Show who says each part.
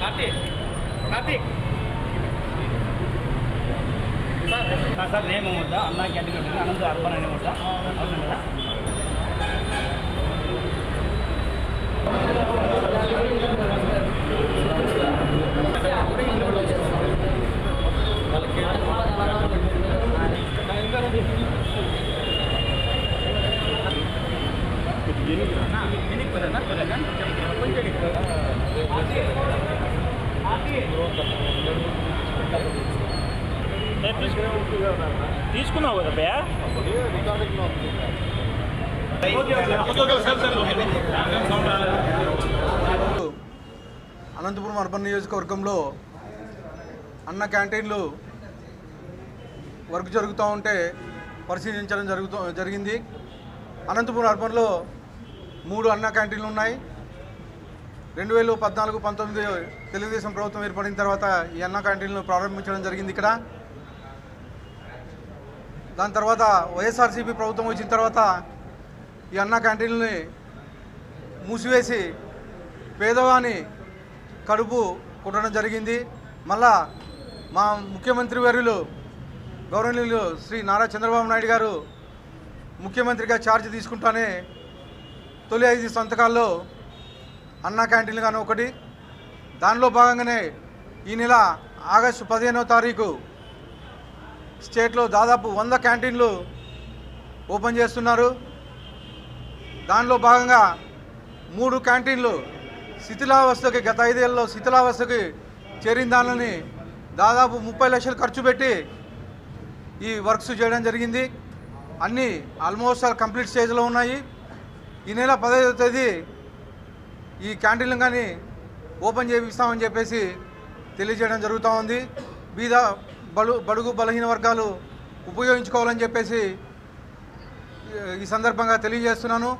Speaker 1: Karthik Karthik sir name వద్దా అన్నా canteen ఉంటుంది అనంత అర్బన్ అనే వద్దా అవును కదా
Speaker 2: తీసుకున్నావు కదా భయ్యా?
Speaker 3: అనంతపురం అర్బన్ నియోజకవర్గంలో అన్న క్యాంటీన్లు వర్క్ జరుగుతూ ఉంటే పరిశీలించడం జరుగుతూ జరిగింది. అనంతపురం అర్బన్లో మూడు అన్న క్యాంటీన్లు ఉన్నాయి. రెండు వేల పద్నాలుగు పంతొమ్మిది తెలుగుదేశం ప్రభుత్వం ఏర్పడిన తర్వాత ఈ అన్న క్యాంటీన్లు ప్రారంభించడం జరిగింది ఇక్కడ. దాని తర్వాత వైఎస్ఆర్సీపీ ప్రభుత్వం వచ్చిన తర్వాత ఈ అన్న క్యాంటీన్లని మూసివేసి పేదవాని కడుపు కుట్టడం జరిగింది. మళ్ళా మా ముఖ్యమంత్రి వర్యులు గౌరవనీయులు శ్రీ నారా చంద్రబాబు నాయుడు గారు ముఖ్యమంత్రిగా ఛార్జ్ తీసుకుంటానే తొలి ఐదు సంతకాల్లో అన్నా క్యాంటీన్లు కానీ ఒకటి. దానిలో భాగంగానే ఈ నెల ఆగస్టు పదిహేనవ తారీఖు స్టేట్లో దాదాపు వంద క్యాంటీన్లు ఓపెన్ చేస్తున్నారు. దానిలో భాగంగా మూడు క్యాంటీన్లు శిథిలావస్థకి గత ఐదేళ్ళలో శిథిలావస్థకి చేరిన దానిని దాదాపు ముప్పై లక్షలు ఖర్చు పెట్టి ఈ వర్క్స్ చేయడం జరిగింది. అన్నీ ఆల్మోస్ట్ ఆల్ కంప్లీట్ స్టేజ్లో ఉన్నాయి. ఈ నెల పదహైదవ తేదీ ఈ క్యాంటీన్లు కానీ ఓపెన్ చేపిస్తామని చెప్పేసి తెలియజేయడం జరుగుతూ ఉంది. బీద బడు బడుగు బలహీన వర్గాలు ఉపయోగించుకోవాలని చెప్పేసి ఈ సందర్భంగా తెలియజేస్తున్నాను.